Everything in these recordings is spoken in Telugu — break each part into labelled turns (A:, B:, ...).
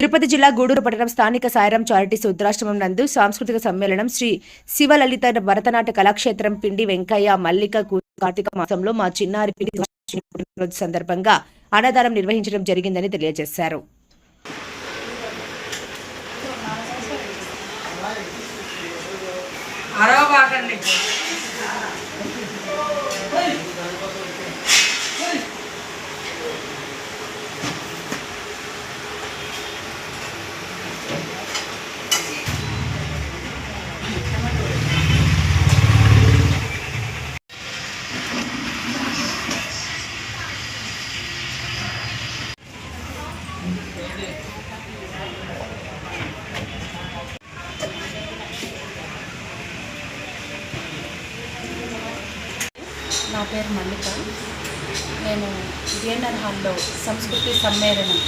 A: తిరుపతి జిల్లా గూడూరు పట్టణం స్థానిక సాయిరాం చారిటీస్ ఉద్రాశ్రమం నందు సాంస్కృతిక సమ్మేళనం శ్రీ శివలలిత భరతనాట్య కళాక్షేత్రం పిండి వెంకయ్య మల్లిక కార్తీక మాసంలో మా చిన్నారి పిండి పుట్టినరోజు సందర్భంగా అన్నదానం నిర్వహించడం జరిగిందని తెలియజేశారు.
B: అరవబాకండి
C: నా పేరు మల్లిక. నేను డిఎన్ఆర్ హాల్లో సంస్కృతి సమ్మేళనం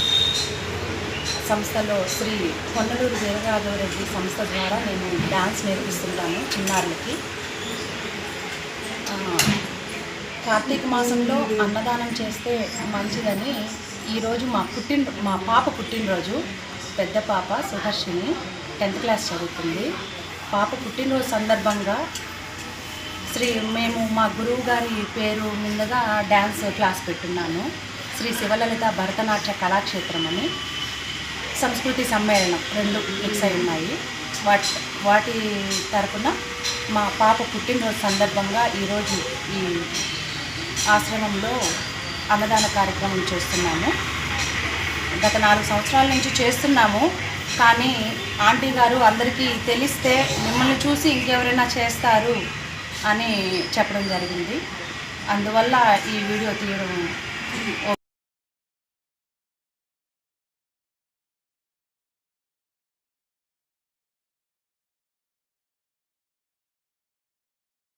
C: సంస్థలో శ్రీ కొండలూరు వీరరాఘవరెడ్డి సంస్థ ద్వారా నేను డ్యాన్స్ నేర్పిస్తుంటాను చిన్నారులకి. కార్తీక మాసంలో అన్నదానం చేస్తే మంచిదని ఈరోజు మా పుట్టిన మా పాప పుట్టినరోజు. పెద్ద పాప సుహర్షిని టెన్త్ క్లాస్ చదువుతుంది. పాప పుట్టినరోజు సందర్భంగా శ్రీ మేము మా గురువు గారి పేరు మీదుగా డ్యాన్స్ క్లాస్ పెట్టున్నాను. శ్రీ శివలలిత భరతనాట్య కళాక్షేత్రం అని. సంస్కృతి సమ్మేళనం రెండు మిక్స్ అయి ఉన్నాయి. వాటి వాటి తరపున మా పాప పుట్టినరోజు సందర్భంగా ఈరోజు ఈ ఆశ్రమంలో అన్నదాన కార్యక్రమం చేస్తున్నాము. గత నాలుగు సంవత్సరాల నుంచి చేస్తున్నాము. కానీ ఆంటీ గారు అందరికీ తెలిస్తే మిమ్మల్ని చూసి ఇంకెవరైనా చేస్తారు అని చెప్పడం జరిగింది. అందువల్ల ఈ వీడియో తీయడం